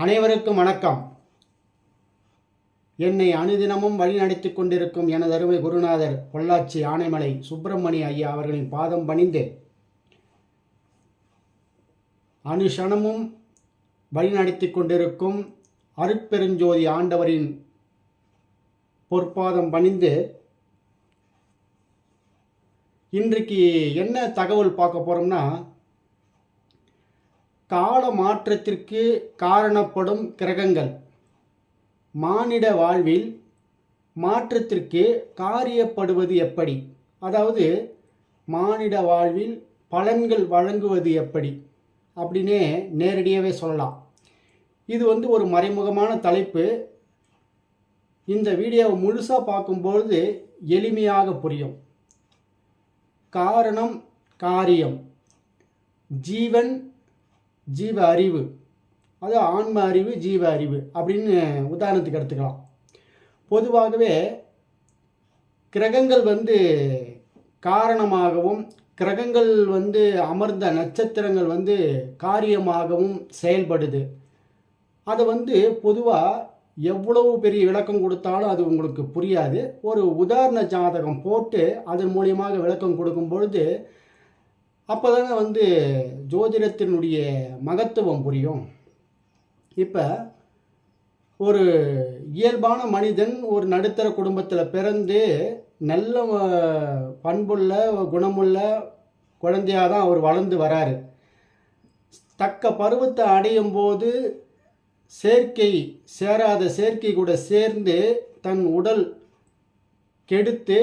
அனைவருக்கும் வணக்கம். என்னை அனுதினமும் வழிநடத்தி கொண்டிருக்கும் எனது அருமை குருநாதர் பொள்ளாச்சி ஆனைமலை சுப்பிரமணிய ஐயா அவர்களின் பாதம் பணிந்து அனுஷணமும் வழிநடத்தி கொண்டிருக்கும் அருட்பெருஞ்சோதி ஆண்டவரின் பொற்பாதம் பணிந்து இன்றைக்கு என்ன தகவல் பார்க்க போகிறோம்னா கால மாற்றத்திற்கு காரணப்படும் கிரகங்கள். மானிட வாழ்வில் மாற்றத்திற்கு காரியப்படுவது எப்படி? அதாவது மானிட வாழ்வில் பலன்கள் வழங்குவது எப்படி? அப்படின்னே நேரடியாகவே சொல்லலாம். இது வந்து ஒரு மறைமுகமான தலைப்பு. இந்த வீடியோவை முழுசாக பார்க்கும்பொழுது எளிமையாக புரியும். காரணம் காரியம். ஜீவன் ஜீவ அறிவு. அது ஆன்ம அறிவு ஜீவ அறிவு அப்படின்னு உதாரணத்துக்கு எடுத்துக்கலாம். பொதுவாகவே கிரகங்கள் வந்து காரணமாகவும் கிரகங்கள் வந்து அமர்ந்த நட்சத்திரங்கள் வந்து காரியமாகவும் செயல்படுது. அதை வந்து பொதுவாக எவ்வளவு பெரிய விளக்கம் கொடுத்தாலும் அது உங்களுக்கு புரியாது. ஒரு உதாரண ஜாதகம் போட்டு அதன் மூலியமாக விளக்கம் கொடுக்கும் பொழுது அப்போ தாங்க வந்து ஜோதிடத்தினுடைய மகத்துவம் புரியும். இப்போ ஒரு இயல்பான மனிதன் ஒரு நடுத்தர குடும்பத்தில் பிறந்து நல்ல பண்புள்ள குணமுள்ள குழந்தையாக தான் அவர் வளர்ந்து வராரு. தக்க பருவத்தை அடையும் போது செயற்கை சேராத செயற்கை கூட சேர்ந்து தன் உடல் கெடுத்து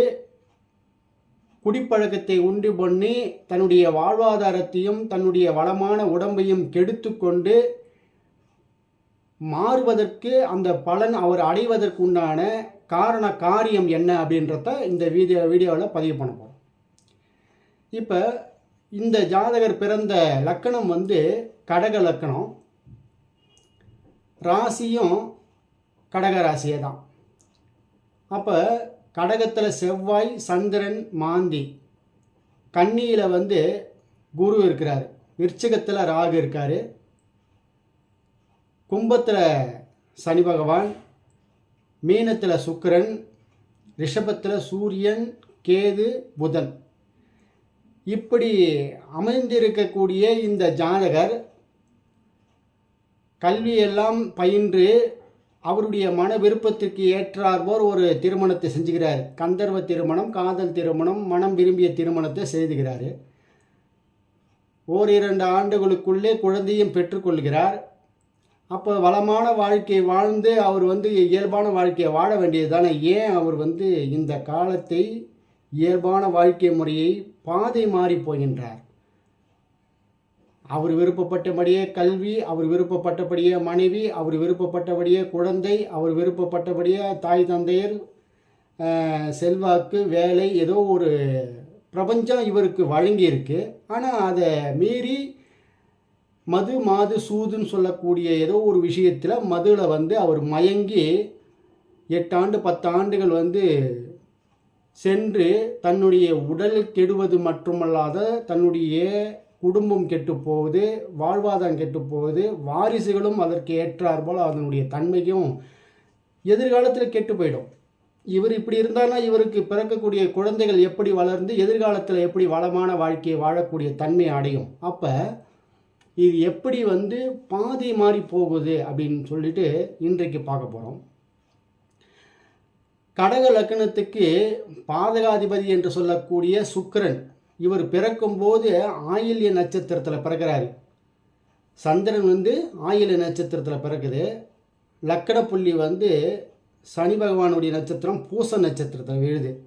குடிப்பழக்கத்தை உண்டு பண்ணி தன்னுடைய வாழ்வாதாரத்தையும் தன்னுடைய வளமான உடம்பையும் கெடுத்து கொண்டு மாறுவதற்கு அந்த பலன் அவர் அடைவதற்கு உண்டான காரண காரியம் என்ன அப்படின்றத இந்த வீடியோ வீடியோவில் பதிவு பண்ண போகிறோம் இப்போ இந்த ஜாதகர் பிறந்த லக்கணம் வந்து கடக லக்கணம். ராசியும் கடக ராசியே தான் அப்போ கடகத்தில் செவ்வாய் சந்திரன் மாந்தி. கன்னியில் வந்து குரு இருக்கிறார். விருச்சகத்தில் ராகு இருக்கார். கும்பத்தில் சனி பகவான் மீனத்தில் சுக்கிரன் ரிஷபத்தில் சூரியன் கேது புதன். இப்படி அமைந்திருக்கக்கூடிய இந்த ஜாதகர் கல்வியெல்லாம் பயின்று அவருடைய மன விருப்பத்திற்கு ஏற்றார்போர் ஒரு திருமணத்தை செஞ்சுக்கிறார் கந்தர்வ திருமணம் காதல் திருமணம் மனம் விரும்பிய திருமணத்தை செய்துகிறார். ஓரிரண்டு ஆண்டுகளுக்குள்ளே குழந்தையும் பெற்றுக்கொள்கிறார் அப்போ வளமான வாழ்க்கையை வாழ்ந்து அவர் வந்து இயல்பான வாழ்க்கையை வாழ வேண்டியது தானே ஏன் அவர் வந்து இந்த காலத்தை இயல்பான வாழ்க்கை முறையை பாதை மாறி போகின்றார்? அவர் விருப்பப்பட்டபடியே கல்வி அவர் விருப்பப்பட்டபடியே மனைவி அவர் விருப்பப்பட்டபடியே குழந்தை அவர் விருப்பப்பட்டபடியே தாய் தந்தையர் செல்வாக்கு வேலை ஏதோ ஒரு பிரபஞ்சம் இவருக்கு வழங்கியிருக்கு. ஆனால் அதை மீறி மது மாது சூதுன்னு சொல்லக்கூடிய ஏதோ ஒரு விஷயத்தில் மதுவில் வந்து அவர் மயங்கி எட்டாண்டு பத்தாண்டுகள் வந்து சென்று தன்னுடைய உடல் கெடுவது மட்டுமல்லாத தன்னுடைய குடும்பம் கெட்டு போகுது வாழ்வாதாரம் கெட்டு போகுது வாரிசுகளும் அதற்கு ஏற்றார் போல் அதனுடைய தன்மையும் எதிர்காலத்தில் கெட்டு போயிடும் இவர் இப்படி இருந்தானா இவருக்கு பிறக்கக்கூடிய குழந்தைகள் எப்படி வளர்ந்து எதிர்காலத்தில் எப்படி வளமான வாழ்க்கையை வாழக்கூடிய தன்மை அடையும். அப்போ இது எப்படி வந்து பாதை மாறி போகுது அப்படின்னு சொல்லிட்டு இன்றைக்கு பார்க்க போகிறோம் கடக லக்கணத்துக்கு பாதகாதிபதி என்று சொல்லக்கூடிய சுக்கிரன் இவர் பிறக்கும்போது ஆயில்ய நட்சத்திரத்தில் பிறக்கிறாரு. சந்திரன் வந்து ஆயில்ய நட்சத்திரத்தில் பிறக்குது. லக்கட புள்ளி வந்து சனி பகவானுடைய நட்சத்திரம் பூச நட்சத்திரத்தில் விழுது.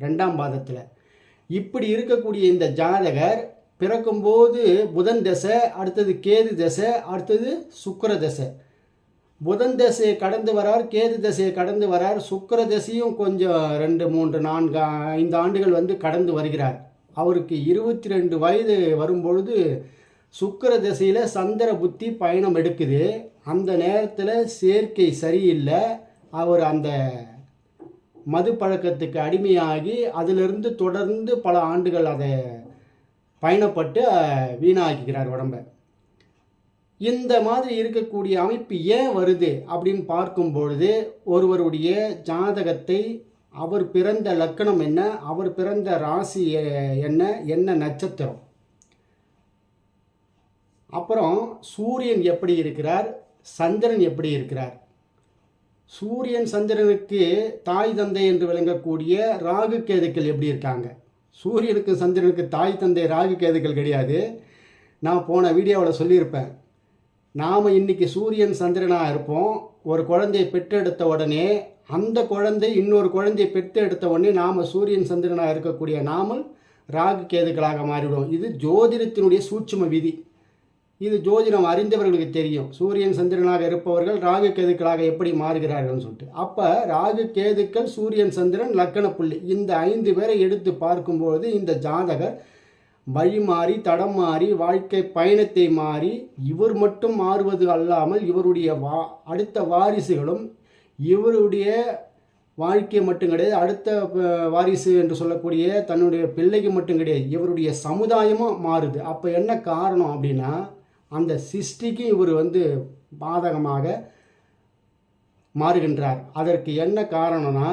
ரெண்டாம் பாதத்தில். இப்படி இருக்கக்கூடிய இந்த ஜாதகர் பிறக்கும்போது புதன் தசை அடுத்தது கேது தசை அடுத்தது சுக்கர தசை. புதன் தசையை கடந்து வரார் கேது தசையை கடந்து வரார். சுக்கர தசையும் கொஞ்சம் ரெண்டு மூன்று நான்கு ஐந்து ஆண்டுகள் வந்து கடந்து வருகிறார். அவருக்கு இருபத்தி ரெண்டு வயது வரும்பொழுது சுக்கர திசையில் சந்திர புத்தி பயணம் எடுக்குது. அந்த நேரத்தில் சேர்க்கை சரியில்லை. அவர் அந்த மது பழக்கத்துக்கு அடிமையாகி அதிலிருந்து தொடர்ந்து பல ஆண்டுகள் அதை பயணப்பட்டு வீணாக்கிக்கிறார் உடம்ப. இந்த மாதிரி இருக்கக்கூடிய அமைப்பு ஏன் வருது அப்படின்னு பார்க்கும் பொழுது ஒருவருடைய ஜாதகத்தை அவர் பிறந்த லக்கணம் என்ன? அவர் பிறந்த ராசி என்ன? என்ன நட்சத்திரம்? அப்புறம் சூரியன் எப்படி இருக்கிறார்? சந்திரன் எப்படி இருக்கிறார்? சூரியன் சந்திரனுக்கு தாய் தந்தை என்று விளங்கக்கூடிய ராகு கேதுக்கள் எப்படி இருக்காங்க? சூரியனுக்கு சந்திரனுக்கு தாய் தந்தை ராகு கேதுக்கள் கிடையாது. நான் போன வீடியோவில் சொல்லியிருப்பேன். நாம் இன்றைக்கி சூரியன் சந்திரனாக இருப்போம். ஒரு குழந்தையை பெற்றெடுத்த உடனே அந்த குழந்தை இன்னொரு குழந்தையை பெற்று எடுத்த உடனே நாம் சூரியன் சந்திரனாக இருக்கக்கூடிய நாமல் ராகு கேதுக்களாக மாறிவிடுவோம் இது ஜோதிடத்தினுடைய சூட்சும விதி. இது ஜோதிடம் அறிந்தவர்களுக்கு தெரியும். சூரியன் சந்திரனாக இருப்பவர்கள் ராகு கேதுக்களாக எப்படி மாறுகிறார்கள்னு சொல்லிட்டு. அப்போ ராகு கேதுக்கள் சூரியன் சந்திரன் லக்கண புள்ளி இந்த ஐந்து பேரை எடுத்து பார்க்கும்போது இந்த ஜாதகர் வழி மாறி தடம் மாறி வாழ்க்கை பயணத்தை மாறி இவர் மட்டும் மாறுவது அல்லாமல் இவருடைய வா அடுத்த வாரிசுகளும் இவருடைய வாழ்க்கை மட்டும் கிடையாது அடுத்த வாரிசு என்று சொல்லக்கூடிய தன்னுடைய பிள்ளைக்கு மட்டும் கிடையாது இவருடைய சமுதாயமும் மாறுது. அப்போ என்ன காரணம் அப்படின்னா அந்த சிருஷ்டிக்கு இவர் வந்து பாதகமாக மாறுகின்றார். அதற்கு என்ன காரணம்னா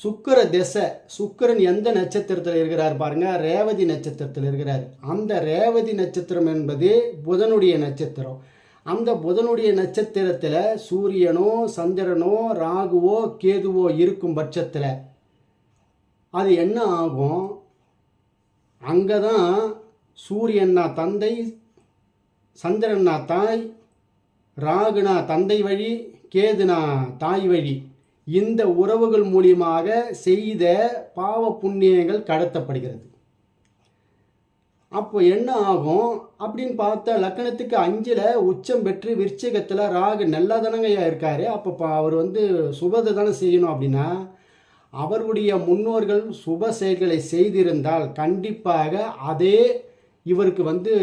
சுக்கிர திசை சுக்கிரன் எந்த நட்சத்திரத்தில் இருக்கிறார் பாருங்க ரேவதி நட்சத்திரத்தில் இருக்கிறார். அந்த ரேவதி நட்சத்திரம் என்பது புதனுடைய நட்சத்திரம். அந்த புதனுடைய நட்சத்திரத்தில் சூரியனோ சந்திரனோ ராகுவோ கேதுவோ இருக்கும் பட்சத்தில் அது என்ன ஆகும்? அங்கே தான் சூரியன்னா தந்தை சந்திரன்னா தாய் ராகுனா தந்தை வழி கேதுனா தாய் வழி. இந்த உறவுகள் மூலியமாக செய்த பாவ புண்ணியங்கள் கடத்தப்படுகிறது. அப்போ என்ன ஆகும் அப்படின்னு பார்த்தா லக்கணத்துக்கு அஞ்சில் உச்சம் பெற்று விருச்சிகத்தில் ராகு நல்லா தானங்கய்யா இருக்கார். அப்போ பா- அவர் வந்து சுபத்தை தானே செய்யணும் அப்படின்னா அவருடைய முன்னோர்கள் சுப செயல்களை செய்திருந்தால் கண்டிப்பாக அதே இவருக்கு வந்து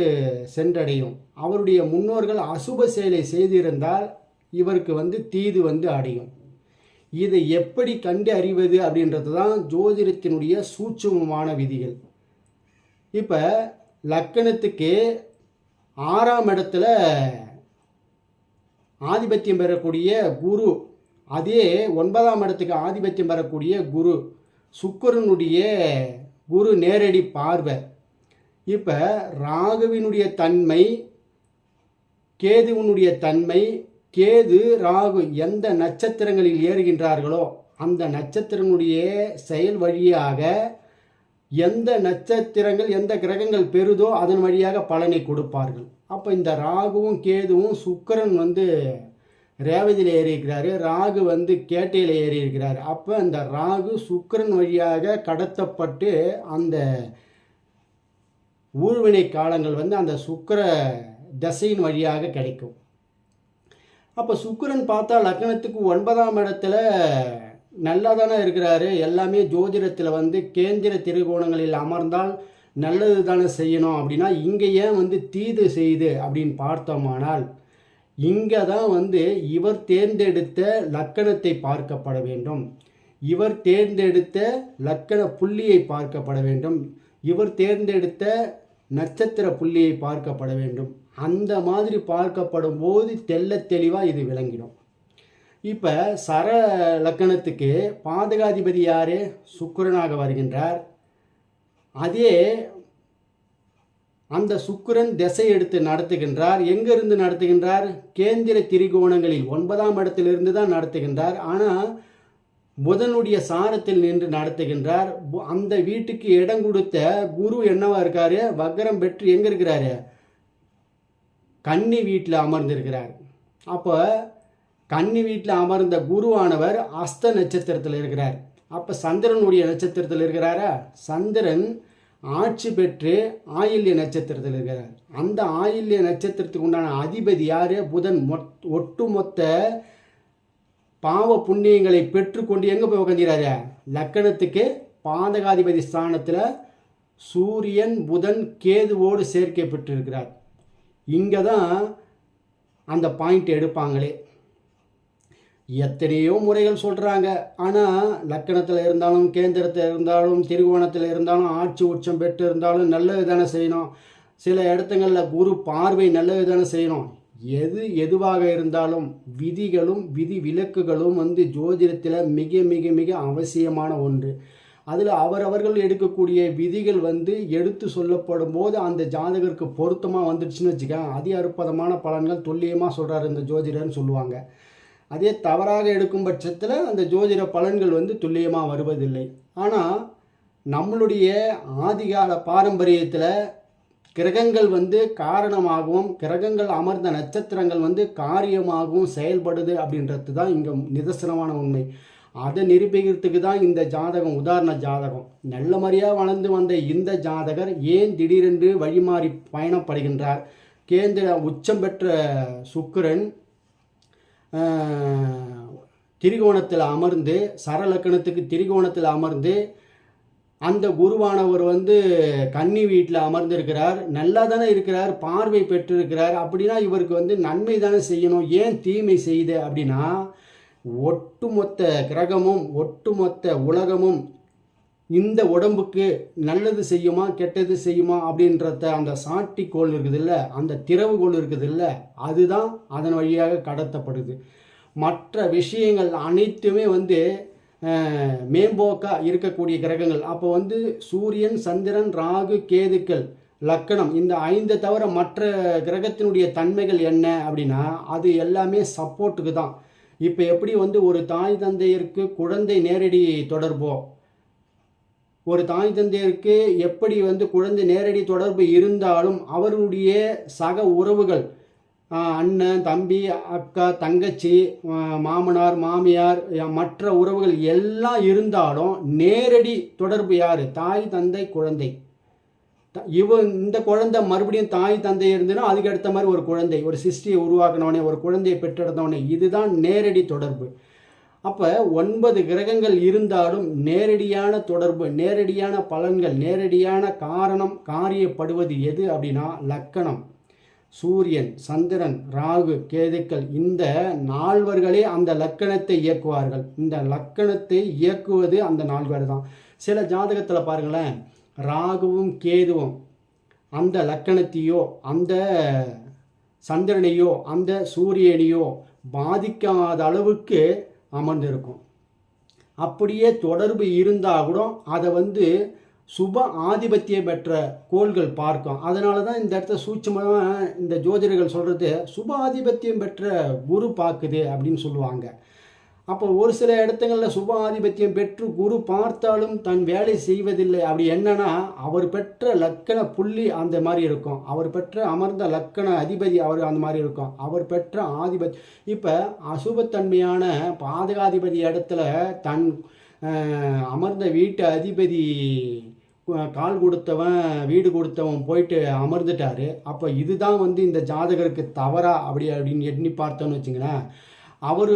சென்றடையும். அவருடைய முன்னோர்கள் அசுப செயலை செய்திருந்தால் இவருக்கு வந்து தீது வந்து அடையும். இதை எப்படி கண்டு அறிவது அப்படின்றது தான் ஜோதிடத்தினுடைய சூட்சுமமான விதிகள். இப்போ லக்கணத்துக்கு ஆறாம் இடத்துல ஆதிபத்தியம் பெறக்கூடிய குரு அதே ஒன்பதாம் இடத்துக்கு ஆதிபத்தியம் பெறக்கூடிய குரு சுக்கரனுடைய குரு நேரடி பார்வை. இப்போ ராகுவினுடைய தன்மை கேதுவினுடைய தன்மை கேது ராகு எந்த நட்சத்திரங்களில் ஏறுகின்றார்களோ அந்த நட்சத்திரங்களுடைய செயல் வழியாக எந்த நட்சத்திரங்கள் எந்த கிரகங்கள் பெறுதோ அதன் வழியாக பலனை கொடுப்பார்கள். அப்போ இந்த ராகுவும் கேதுவும் சுக்கிரன் வந்து ரேவதியில் ஏறி இருக்கிறாரு ராகு வந்து கேட்டையில் ஏறி இருக்கிறாரு அப்போ அந்த ராகு சுக்கரன் வழியாக கடத்தப்பட்டு அந்த ஊழ்வினை காலங்கள் வந்து அந்த சுக்கர தசையின் வழியாக கிடைக்கும். அப்போ சுக்கிரன் பார்த்தா லக்னத்துக்கு ஒன்பதாம் இடத்துல நல்லா தானே இருக்கிறாரு. எல்லாமே ஜோதிடத்தில் வந்து கேந்திர திருகோணங்களில் அமர்ந்தால் நல்லது தானே செய்யணும் அப்படின்னா இங்கே ஏன் வந்து தீது செய்யுது அப்படின்னு பார்த்தோமானால் இங்கே தான் வந்து இவர் தேர்ந்தெடுத்த லக்கணத்தை பார்க்கப்பட வேண்டும். இவர் தேர்ந்தெடுத்த லக்கண புள்ளியை பார்க்கப்பட வேண்டும். இவர் தேர்ந்தெடுத்த நட்சத்திர புள்ளியை பார்க்கப்பட வேண்டும். அந்த மாதிரி பார்க்கப்படும் போது தெள்ள தெளிவாக இது விளங்கிடும். இப்போ சர லக்கணத்துக்கு பாதகாதிபதி யார்? சுக்கரனாக வருகின்றார். அதே அந்த சுக்கரன் திசை எடுத்து நடத்துகின்றார். எங்கிருந்து நடத்துகின்றார்? கேந்திர திரிகோணங்களில் ஒன்பதாம் இடத்திலிருந்து தான் நடத்துகின்றார். ஆனால் புதனுடைய சாரத்தில் நின்று நடத்துகின்றார். அந்த வீட்டுக்கு இடம் கொடுத்த குரு என்னவா இருக்காரு? வக்கரம் பெற்று எங்கே இருக்கிறாரு? கன்னி வீட்டில் அமர்ந்திருக்கிறார். அப்போ கன்னி வீட்டில் அமர்ந்த குருவானவர் அஸ்த நட்சத்திரத்தில் இருக்கிறார். அப்போ சந்திரனுடைய நட்சத்திரத்தில் இருக்கிறாரா? சந்திரன் ஆட்சி பெற்று ஆயில்ய நட்சத்திரத்தில் இருக்கிறார். அந்த ஆயில்ய நட்சத்திரத்துக்கு உண்டான அதிபதி யார்? புதன். மொத் ஒட்டுமொத்த பாவ புண்ணியங்களை பெற்றுக்கொண்டு எங்கே போய் உட்காந்துறாரு லக்கணத்துக்கு பாதகாதிபதி ஸ்தானத்தில் சூரியன் புதன் கேதுவோடு சேர்க்கை பெற்றிருக்கிறார். இங்கே தான் அந்த பாயிண்ட் எடுப்பாங்களே. எத்தனையோ முறைகள் சொல்கிறாங்க ஆனால் லக்கணத்தில் இருந்தாலும் கேந்திரத்தில் இருந்தாலும் திருகோணத்தில் இருந்தாலும் ஆட்சி உச்சம் பெற்று இருந்தாலும் நல்லது தானே செய்யணும். சில இடத்துங்களில் குரு பார்வை நல்லது தானே செய்யணும். எது எதுவாக இருந்தாலும் விதிகளும் விதி விலக்குகளும் வந்து ஜோதிடத்தில் மிக மிக மிக அவசியமான ஒன்று. அதில் அவரவர்கள் எடுக்கக்கூடிய விதிகள் வந்து எடுத்து சொல்லப்படும் போது அந்த ஜாதகருக்கு பொருத்தமாக வந்துடுச்சுன்னு வச்சுக்கேன் அதி அற்புதமான பலன்கள் துல்லியமாக சொல்கிறார் இந்த ஜோதிடர்னு சொல்லுவாங்க. அதே தவறாக எடுக்கும் பட்சத்தில் அந்த ஜோதிட பலன்கள் வந்து துல்லியமாக வருவதில்லை. ஆனால் நம்மளுடைய ஆதிகால பாரம்பரியத்தில் கிரகங்கள் வந்து காரணமாகவும் கிரகங்கள் அமர்ந்த நட்சத்திரங்கள் வந்து காரியமாகவும் செயல்படுது அப்படின்றது தான் இங்கே நிதர்சனமான உண்மை. அதை நிரூபிக்கிறதுக்கு தான் இந்த ஜாதகம் உதாரண ஜாதகம். நல்ல மாதிரியாக வளர்ந்து வந்த இந்த ஜாதகர் ஏன் திடீரென்று வழிமாறி பயணப்படுகின்றார்? கேந்திர உச்சம் பெற்ற சுக்கிரன் திரிகோணத்தில் அமர்ந்து சரலக்கணத்துக்கு திரிகோணத்தில் அமர்ந்து அந்த குருவானவர் வந்து கன்னி வீட்டில் அமர்ந்திருக்கிறார். நல்லா தானே இருக்கிறார் பார்வை பெற்றிருக்கிறார். அப்படின்னா இவருக்கு வந்து நன்மை தானே செய்யணும். ஏன் தீமை செய்த அப்படின்னா ஒட்டுமொத்த கிரகமும் ஒட்டுமொத்த உலகமும் இந்த உடம்புக்கு நல்லது செய்யுமா கெட்டது செய்யுமா அப்படின்றத அந்த சாட்டிக்கோள் இருக்குதுல்ல அந்த திறவுகோள் இருக்குதுல்ல அதுதான் அதன் வழியாக கடத்தப்படுது. மற்ற விஷயங்கள் அனைத்துமே வந்து மேம்போக்காக இருக்கக்கூடிய கிரகங்கள். அப்போ வந்து சூரியன் சந்திரன் ராகு கேதுக்கள் லக்கணம் இந்த ஐந்து தவிர மற்ற கிரகத்தினுடைய தன்மைகள் என்ன அப்படின்னா அது எல்லாமே சப்போர்ட்டுக்கு தான். இப்போ எப்படி வந்து ஒரு தாய் தந்தையருக்கு குழந்தை நேரடி தொடர்போ ஒரு தாய் தந்தையருக்கு எப்படி வந்து குழந்தை நேரடி தொடர்பு இருந்தாலும் அவர்களுடைய சக உறவுகள் அண்ணன் தம்பி அக்கா தங்கச்சி மாமனார் மாமியார் மற்ற உறவுகள் எல்லாம் இருந்தாலும் நேரடி தொடர்பு யார்? தாய் தந்தை குழந்தை. த- இவ இந்த குழந்தை மறுபடியும் தாய் தந்தை இருந்துன்னா அதுக்கு அடுத்த மாதிரி ஒரு குழந்தை ஒரு சிஸ்டியை உருவாக்கினவனே ஒரு குழந்தையை பெற்றெடுத்தவனே. இதுதான் நேரடி தொடர்பு. அப்போ ஒன்பது கிரகங்கள் இருந்தாலும் நேரடியான தொடர்பு நேரடியான பலன்கள் நேரடியான காரணம் காரியப்படுவது எது அப்படின்னா லக்கணம். சூரியன் சந்திரன் ராகு கேதுக்கள் இந்த நால்வர்களே அந்த லக்கணத்தை இயக்குவார்கள். இந்த லக்கணத்தை இயக்குவது அந்த நால்வர் தான். சில ஜாதகத்தில் பாருங்களேன் ராகுவும் கேதுவும் அந்த லக்கணத்தையோ அந்த சந்திரனையோ அந்த சூரியனையோ பாதிக்காத அளவுக்கு அமர்ந்திருக்கும். அப்படியே தொடர்பு இருந்தால் கூட அதை வந்து சுப ஆதிபத்தியம் பெற்ற கோள்கள் பார்க்கும். அதனால தான் இந்த இடத்த சூட்சமாக இந்த ஜோதிடர்கள் சொல்கிறது சுப ஆதிபத்தியம் பெற்ற குரு பார்க்குது அப்படின்னு சொல்லுவாங்க. அப்போ ஒரு சில இடத்துங்களில் சுப ஆதிபத்தியம் பெற்று குரு பார்த்தாலும் தன் வேலை செய்வதில்லை. அப்படி என்னன்னா அவர் பெற்ற லக்கண புள்ளி அந்த மாதிரி இருக்கும். அவர் பெற்ற அமர்ந்த லக்கண அதிபதி அவர் அந்த மாதிரி இருக்கும். அவர் பெற்ற ஆதிபதி இப்போ அசுபத்தன்மையான பாதகாதிபதி இடத்துல தன் அமர்ந்த வீட்டு அதிபதி கால் கொடுத்தவன் வீடு கொடுத்தவன் போயிட்டு அமர்ந்துட்டாரு. அப்போ இதுதான் வந்து இந்த ஜாதகருக்கு தவறா அப்படி அப்படின்னு எண்ணி பார்த்தோன்னு வச்சுங்களேன். அவர்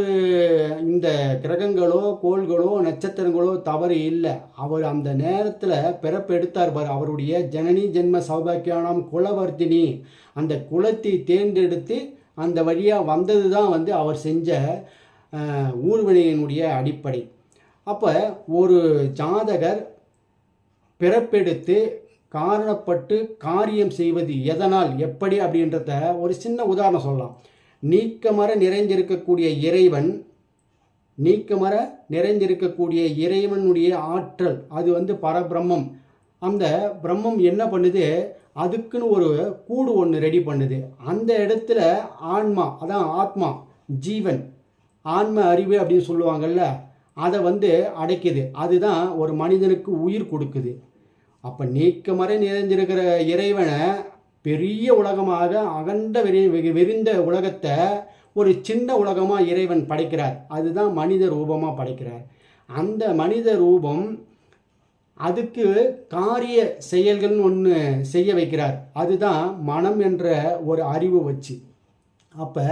இந்த கிரகங்களோ கோள்களோ நட்சத்திரங்களோ தவறு இல்லை. அவர் அந்த நேரத்தில் பிறப்பு எடுத்தார் அவருடைய ஜனனி ஜென்ம சௌபாக்கியானம் குலவர்த்தினி அந்த குலத்தை தேர்ந்தெடுத்து அந்த வழியாக வந்தது தான் வந்து அவர் செஞ்ச ஊர்வினையினுடைய அடிப்படை. அப்போ ஒரு ஜாதகர் பிறப்பெடுத்து காரணப்பட்டு காரியம் செய்வது எதனால் எப்படி அப்படின்றத ஒரு சின்ன உதாரணம் சொல்லலாம். நீக்கமர நிறைந்திருக்கக்கூடிய இறைவன் நீக்கமர நிறைந்திருக்கக்கூடிய இறைவனுடைய ஆற்றல் அது வந்து பரபிரம்மம். அந்த பிரம்மம் என்ன பண்ணுது? அதுக்குன்னு ஒரு கூடு ஒன்று ரெடி பண்ணுது. அந்த இடத்துல ஆன்மா அதான் ஆத்மா ஜீவன். ஆன்ம அறிவு அப்படின்னு சொல்லுவாங்கள்ல அதை வந்து அடைக்குது. அதுதான் ஒரு மனிதனுக்கு உயிர் கொடுக்குது. அப்போ நீக்கமறை நிறைஞ்சிருக்கிற இறைவனை பெரிய உலகமாக அகண்ட வெறி வெறிந்த உலகத்தை ஒரு சின்ன உலகமாக இறைவன் படைக்கிறார். அதுதான் மனித ரூபமாக படைக்கிறார். அந்த மனித ரூபம் அதுக்கு காரிய செயல்கள்னு ஒன்று செய்ய வைக்கிறார். அதுதான் மனம் என்ற ஒரு அறிவு வச்சு. அப்போ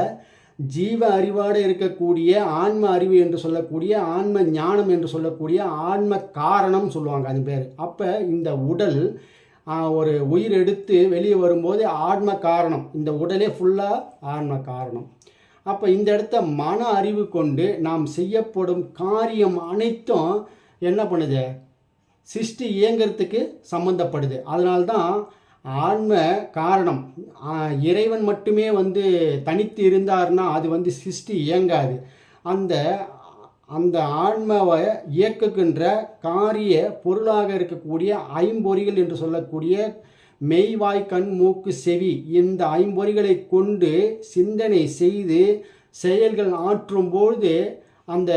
ஜீவ அறிவாடு இருக்கக்கூடிய ஆன்ம அறிவு என்று சொல்லக்கூடிய ஆன்ம ஞானம் என்று சொல்லக்கூடிய ஆன்ம காரணம் சொல்லுவாங்க அது பேர். அப்போ இந்த உடல் ஒரு உயிர் எடுத்து வெளியே வரும்போது ஆன்ம காரணம். இந்த உடலே ஃபுல்லாக ஆன்ம காரணம். அப்போ இந்த இடத்த மன அறிவு கொண்டு நாம் செய்யப்படும் காரியம் அனைத்தும் என்ன பண்ணுது? சிருஷ்டி இயங்கிறதுக்கு சம்மந்தப்படுது அதனால்தான் ஆன்ம காரணம். இறைவன் மட்டுமே வந்து தனித்து இருந்தார்னா அது வந்து சிருஷ்டி இயங்காது. அந்த அந்த ஆன்மாவை இயக்குகின்ற காரிய பொருளாக இருக்கக்கூடிய ஐம்பொறிகள் என்று சொல்லக்கூடிய மெய்வாய் கண் மூக்கு செவி இந்த ஐம்பொறிகளை கொண்டு சிந்தனை செய்து செயல்கள் ஆற்றும்பொழுது அந்த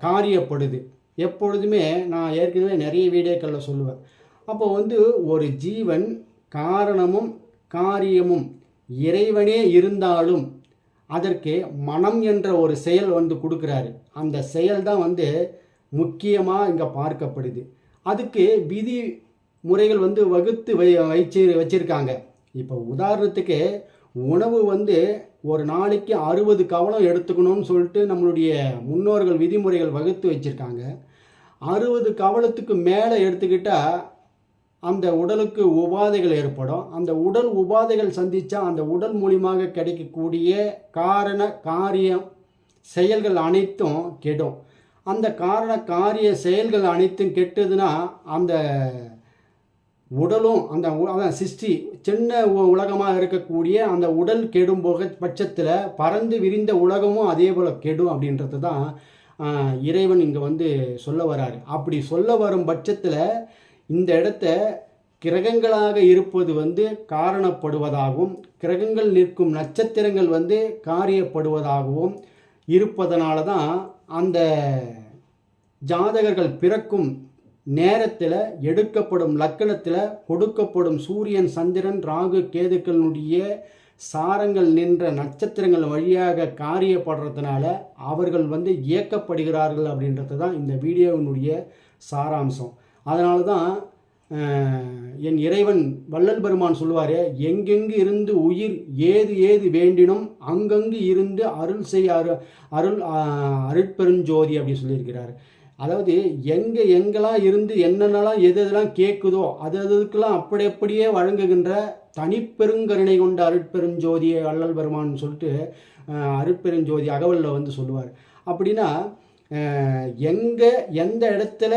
காரியப்படுது. எப்பொழுதுமே நான் ஏற்கனவே நிறைய வீடியோக்களில் சொல்லுவேன். அப்போ வந்து ஒரு ஜீவன் காரணமும் காரியமும் இறைவனே இருந்தாலும் அதற்கு மனம் என்ற ஒரு செயல் வந்து கொடுக்குறாரு. அந்த செயல் தான் வந்து முக்கியமாக இங்கே பார்க்கப்படுது. அதுக்கு விதி முறைகள் வந்து வகுத்து வை வச்சு வச்சுருக்காங்க. இப்போ உதாரணத்துக்கு உணவு வந்து ஒரு நாளைக்கு அறுபது கவனம் எடுத்துக்கணும்னு சொல்லிட்டு நம்மளுடைய முன்னோர்கள் விதிமுறைகள் வகுத்து வச்சுருக்காங்க. அறுபது கவலத்துக்கு மேலே எடுத்துக்கிட்டால் அந்த உடலுக்கு உபாதைகள் ஏற்படும். அந்த உடல் உபாதைகள் சந்தித்தா அந்த உடல் மூலியமாக கிடைக்கக்கூடிய காரண காரியம் செயல்கள் அனைத்தும் கெடும். அந்த காரண காரிய செயல்கள் அனைத்தும் கெட்டதுன்னா அந்த உடலும் அந்த அதான் சிஷ்டி சின்ன உ- உலகமாக இருக்கக்கூடிய அந்த உடல் கெடும் போக பட்சத்தில் பறந்து விரிந்த உலகமும் அதே போல் கெடும் அப்படின்றது தான் இறைவன் இங்கே வந்து சொல்ல வராரு. அப்படி சொல்ல வரும் பட்சத்தில் இந்த இடத்த கிரகங்களாக இருப்பது வந்து காரணப்படுவதாகவும் கிரகங்கள் நிற்கும் நட்சத்திரங்கள் வந்து காரியப்படுவதாகவும் இருப்பதனால தான் அந்த ஜாதகர்கள் பிறக்கும் நேரத்தில் எடுக்கப்படும் லக்கணத்தில் கொடுக்கப்படும் சூரியன் சந்திரன் ராகு கேதுக்களுடைய சாரங்கள் நின்ற நட்சத்திரங்கள் வழியாக காரியப்படுறதுனால அவர்கள் வந்து இயக்கப்படுகிறார்கள் அப்படின்றது தான் இந்த வீடியோவினுடைய சாராம்சம். அதனால தான் என் இறைவன் வள்ளல் பெருமான் சொல்லுவார் எங்கெங்கு இருந்து உயிர் ஏது ஏது வேண்டினும் அங்கங்கு இருந்து அருள் செய் அரு அருள் அருட்பெருஞ்சோதி அப்படின்னு சொல்லியிருக்கிறார். அதாவது எங்கே எங்கெல்லாம் இருந்து என்னென்னலாம் எது எதெல்லாம் கேட்குதோ அது அதுக்கெல்லாம் அப்படி அப்படியே வழங்குகின்ற தனிப்பெருங்கருணை கொண்ட அருட்பெருஞ்சோதியை வள்ளல் பெருமான்னு சொல்லிட்டு அருட்பெருஞ்சோதி அகவலில் வந்து சொல்லுவார். அப்படின்னா எங்கே எந்த இடத்துல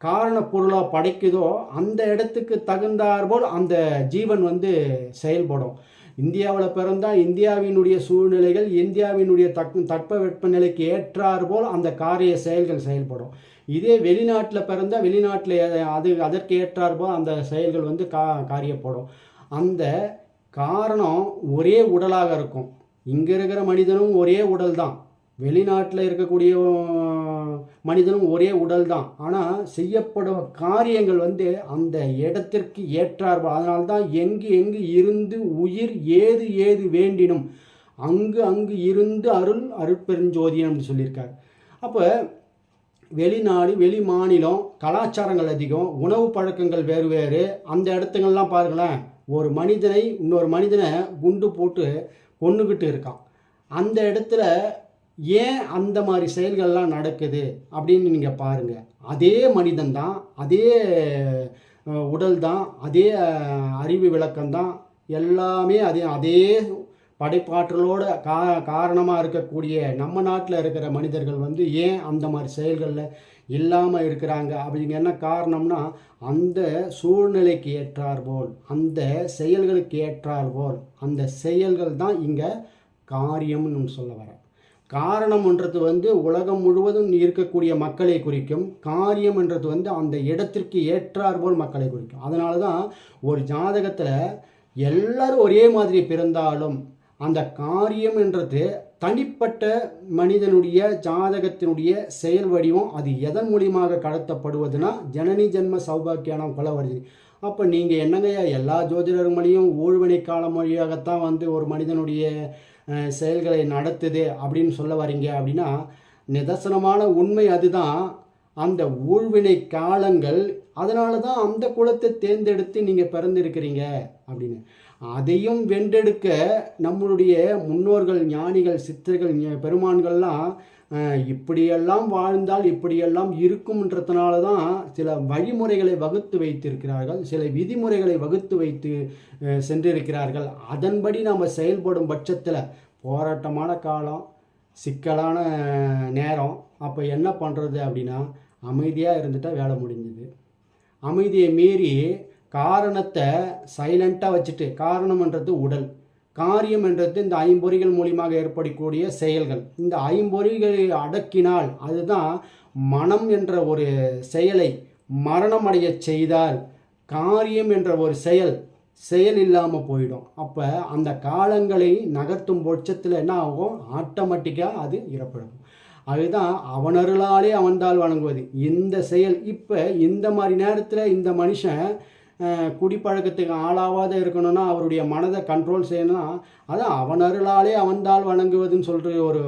காரண பொருளாக படைக்குதோ அந்த இடத்துக்கு தகுந்தாற்போல் அந்த ஜீவன் வந்து செயல்படும். இந்தியாவில் பிறந்தால் இந்தியாவினுடைய சூழ்நிலைகள் இந்தியாவினுடைய தக் தட்ப வெப்பநிலைக்கு ஏற்றாற்போல் அந்த காரிய செயல்கள் செயல்படும். இதே வெளிநாட்டில் பிறந்தால் வெளிநாட்டில் அது அதற்கு ஏற்றாற்போல் அந்த செயல்கள் வந்து கா காரியப்படும். அந்த காரணம் ஒரே உடலாக இருக்கும். இங்கே இருக்கிற மனிதனும் ஒரே உடல் தான் வெளிநாட்டில் இருக்கக்கூடிய மனிதனும் ஒரே உடல் தான் ஆனால் செய்யப்படும் காரியங்கள் வந்து அந்த இடத்திற்கு ஏற்றார்கள் அதனால தான் எங்கு எங்கு இருந்து உயிர் ஏது ஏது வேண்டினும் அங்கு அங்கு இருந்து அருள் அருட்பெருஞ்சோதியம்னு சொல்லியிருக்கார். அப்போ வெளிநாடு வெளி மாநிலம் கலாச்சாரங்கள் அதிகம் உணவு பழக்கங்கள் வேறு வேறு அந்த இடத்துங்கள்லாம் பாருங்களேன் ஒரு மனிதனை இன்னொரு மனிதனை குண்டு போட்டு கொண்டுக்கிட்டு இருக்கான். அந்த இடத்துல ஏன் அந்த மாதிரி செயல்கள்லாம் நடக்குது அப்படின்னு நீங்கள் பாருங்கள் அதே மனிதன் தான் அதே உடல் தான் அதே அறிவு விளக்கம் தான் எல்லாமே அதே அதே படைப்பாற்றலோட கா காரணமாக இருக்கக்கூடிய நம்ம நாட்டில் இருக்கிற மனிதர்கள் வந்து ஏன் அந்த மாதிரி செயல்களில் இல்லாமல் இருக்கிறாங்க? அப்படிங்க என்ன காரணம்னா அந்த சூழ்நிலைக்கு ஏற்றார்போல் அந்த செயல்களுக்கு ஏற்றார்போல் அந்த செயல்கள் தான் இங்கே காரியம்னு சொல்ல வரேன். காரணம் என்றது வந்து உலகம் முழுவதும் இருக்கக்கூடிய மக்களை குறிக்கும் காரியம் என்றது வந்து அந்த இடத்திற்கு ஏற்றாற்போல் மக்களை குறிக்கும். அதனால தான் ஒரு ஜாதகத்தில் எல்லாரும் ஒரே மாதிரி பிறந்தாலும் அந்த காரியம் என்றது தனிப்பட்ட மனிதனுடைய ஜாதகத்தினுடைய செயல் வடிவம் அது எதன் மூலியமாக கடத்தப்படுவதுன்னா ஜனனி ஜென்ம சௌபாக்கியானம் கொலவருது அப்போ நீங்கள் என்னங்கய்யா எல்லா ஜோதிடர் மொழியும் ஊழ்வினை காலம் வழியாகத்தான் வந்து ஒரு மனிதனுடைய செயல்களை நடத்துது அப்படின்னு சொல்ல வரீங்க அப்படின்னா நிதர்சனமான உண்மை அதுதான். அந்த ஊழ்வினை காலங்கள் அதனால தான் அந்த குலத்தை தேர்ந்தெடுத்து நீங்கள் பிறந்திருக்கிறீங்க அப்படின்னு. அதையும் வென்றெடுக்க நம்மளுடைய முன்னோர்கள் ஞானிகள் சித்தர்கள் பெருமான்கள்லாம் இப்படியெல்லாம் வாழ்ந்தால் இப்படியெல்லாம் இருக்கும்ன்றதுனால தான் சில வழிமுறைகளை வகுத்து வைத்திருக்கிறார்கள் சில விதிமுறைகளை வகுத்து வைத்து சென்றிருக்கிறார்கள். அதன்படி நாம் செயல்படும் பட்சத்தில் போராட்டமான காலம் சிக்கலான நேரம். அப்போ என்ன பண்ணுறது அப்படின்னா அமைதியாக இருந்துட்டால் வேலை முடிஞ்சது. அமைதியை மீறி காரணத்தை சைலண்ட்டாக வச்சுட்டு காரணம்ன்றது உடல். காரியம் என்றது இந்த ஐம்பொறிகள் மூலியமாக ஏற்படக்கூடிய செயல்கள். இந்த ஐம்பொறிகளை அடக்கினால் அதுதான் மனம் என்ற ஒரு செயலை மரணம் அடைய செய்தால் காரியம் என்ற ஒரு செயல் செயல் இல்லாமல் போயிடும். அப்போ அந்த காலங்களை நகர்த்தும் பட்சத்தில் என்ன ஆகும்? ஆட்டோமேட்டிக்காக அது இறப்படும். அதுதான் அவனருளாலே அவன்தால் வணங்குவது. இந்த செயல் இப்போ இந்த மாதிரி நேரத்தில் இந்த மனுஷன் குடிப்பழக்கத்துக்கு ஆளாவாத இருக்கணும்னா அவருடைய மனதை கண்ட்ரோல் செய்யணும்னா அதான் அவன் அருளாலே அவன்தால் வணங்குவதுன்னு சொல்கிற ஒரு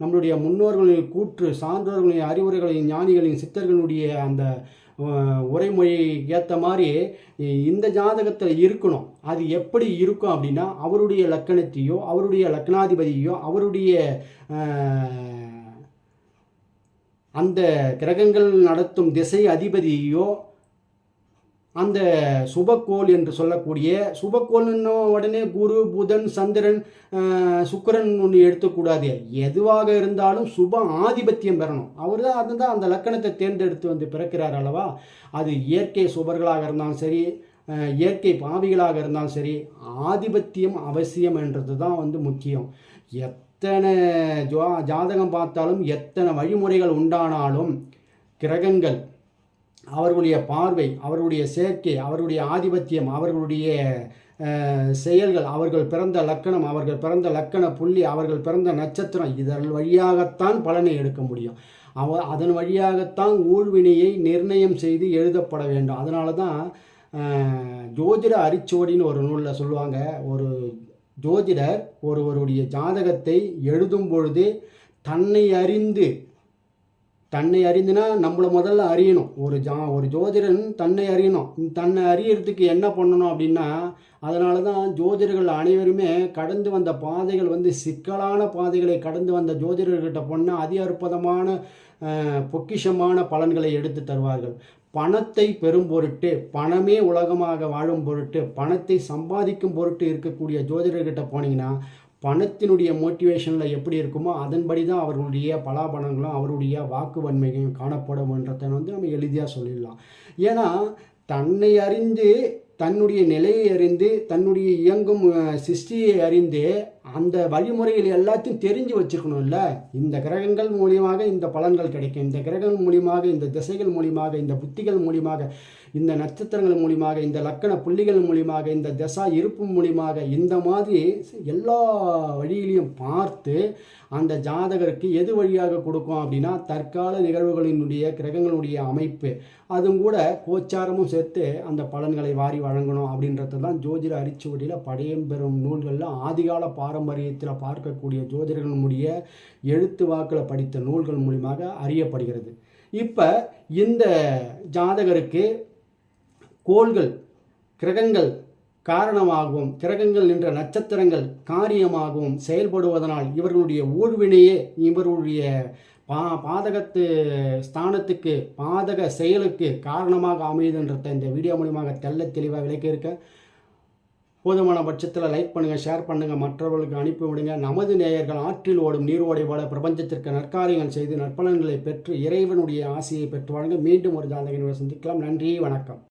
நம்மளுடைய முன்னோர்களின் கூற்று சான்றோர்களின் அறிவுரைகளின் ஞானிகளின் சித்தர்களுடைய அந்த அஹ், உரைமொழி ஏற்ற மாதிரி இந்த ஜாதகத்தில் இருக்கணும். அது எப்படி இருக்கும் அப்படின்னா அவருடைய லக்கணத்தையோ அவருடைய லக்னாதிபதியோ அவருடைய அந்த கிரகங்கள் நடத்தும் திசை அதிபதியோ அந்த சுபக்கோள் என்று சொல்லக்கூடிய சுபக்கோள்னு உடனே குரு புதன் சந்திரன் சுக்கரன் சுக்கிரன் ஒன்று எடுத்துக்கூடாது. எதுவாக இருந்தாலும் சுப ஆதிபத்தியம் பெறணும். அவர் தான் அதுதான் அந்த லக்கணத்தை தேர்ந்தெடுத்து வந்து பிறக்கிறார் அல்லவா? அது இயற்கை சுபர்களாக இருந்தாலும் சரி இயற்கை பாவிகளாக இருந்தாலும் சரி ஆதிபத்தியம் அவசியம் என்றது தான் வந்து முக்கியம். எத்தனை ஜா ஜாதகம் பார்த்தாலும் எத்தனை வழிமுறைகள் உண்டானாலும் கிரகங்கள் அவர்களுடைய பார்வை அவர்களுடைய சேர்க்கை அவர்களுடைய ஆதிபத்தியம் அவர்களுடைய செயல்கள் அவர்கள் பிறந்த லக்கணம் அவர்கள் பிறந்த லக்கண புள்ளி அவர்கள் பிறந்த நட்சத்திரம் இதன் வழியாகத்தான் பலனை எடுக்க முடியும். அவ அதன் வழியாகத்தான் ஊழ்வினையை நிர்ணயம் செய்து எழுதப்பட வேண்டும். அதனால தான் ஜோதிட அரிச்சுவடின்னு ஒரு நூலில் சொல்லுவாங்க. ஒரு ஜோதிடர் ஒருவருடைய ஜாதகத்தை எழுதும் பொழுது தன்னை அறிந்து தன்னை அறிந்துனா நம்மளை முதல்ல அறியணும். ஒரு ஜா ஒரு ஜோதிடன் தன்னை அறியணும். தன்னை அறியறதுக்கு என்ன பண்ணணும் அப்படின்னா அதனால தான் ஜோதிடர்கள் அனைவருமே கடந்து வந்த பாதைகள் வந்து சிக்கலான பாதைகளை கடந்து வந்த ஜோதிடர்கிட்ட போனால் அதி அற்புதமான பொக்கிஷமான பலன்களை எடுத்து தருவார்கள். பணத்தை பெறும் பொருட்டு பணமே உலகமாக வாழும் பொருட்டு பணத்தை சம்பாதிக்கும் பொருட்டு இருக்கக்கூடிய ஜோதிடர்கிட்ட போனீங்கன்னா பணத்தினுடைய மோட்டிவேஷனில் எப்படி இருக்குமோ அதன்படி தான் அவர்களுடைய பலாபலங்களும் அவருடைய வாக்கு வன்மையும் காணப்படும்ன்றதை வந்து நம்ம எளிதாக சொல்லிடலாம். ஏன்னா தன்னை அறிந்து தன்னுடைய நிலையை அறிந்து தன்னுடைய இயங்கும் சிருஷ்டியை அறிந்து அந்த வழிமுறைகள் எல்லாத்தையும் தெரிஞ்சு வச்சிருக்கணும்ல? இந்த கிரகங்கள் மூலியமாக இந்த பலன்கள் கிடைக்கும். இந்த கிரகங்கள் மூலியமாக இந்த திசைகள் மூலியமாக இந்த புத்திகள் மூலியமாக இந்த நட்சத்திரங்கள் மூலியமாக இந்த லக்கண புள்ளிகள் மூலியமாக இந்த தசா இருப்பு மூலியமாக இந்த மாதிரி எல்லா வழியிலையும் பார்த்து அந்த ஜாதகருக்கு எது வழியாக கொடுக்கும் அப்படின்னா தற்கால நிகழ்வுகளினுடைய கிரகங்களுடைய அமைப்பு. அதுவும் கூட கோச்சாரமும் சேர்த்து அந்த பலன்களை வாரி வழங்கணும் அப்படின்றது தான் ஜோதிட அரிச்சுவடியில் படையம்பெறும் நூல்களில் ஆதிகால பாரம்பரியத்தில் பார்க்கக்கூடிய ஜோதிடர்களுடைய எழுத்து வாக்கில் படித்த நூல்கள் மூலியமாக அறியப்படுகிறது. இப்போ இந்த ஜாதகருக்கு கோள்கள் கிரகங்கள் காரணமாகவும் கிரகங்கள் நின்ற நட்சத்திரங்கள் காரியமாகவும் செயல்படுவதனால் இவர்களுடைய ஊழ்வினையே இவர்களுடைய பா பாதகத்து ஸ்தானத்துக்கு பாதக செயலுக்கு காரணமாக அமையுதுன்றத இந்த வீடியோ மூலியமாக தெல்ல தெளிவாக விளக்கியிருக்க போதுமான பட்சத்தில் லைக் பண்ணுங்கள் ஷேர் பண்ணுங்கள் மற்றவர்களுக்கு அனுப்பி விடுங்க. நமது நேயர்கள் ஆற்றில் ஓடும் நீர் ஓடை போல பிரபஞ்சத்திற்கு நற்காரியங்கள் செய்து நற்பலன்களை பெற்று இறைவனுடைய ஆசையை பெற்று வாழுங்க மீண்டும் ஒரு ஜாதகங்களை சந்திக்கலாம். நன்றி வணக்கம்.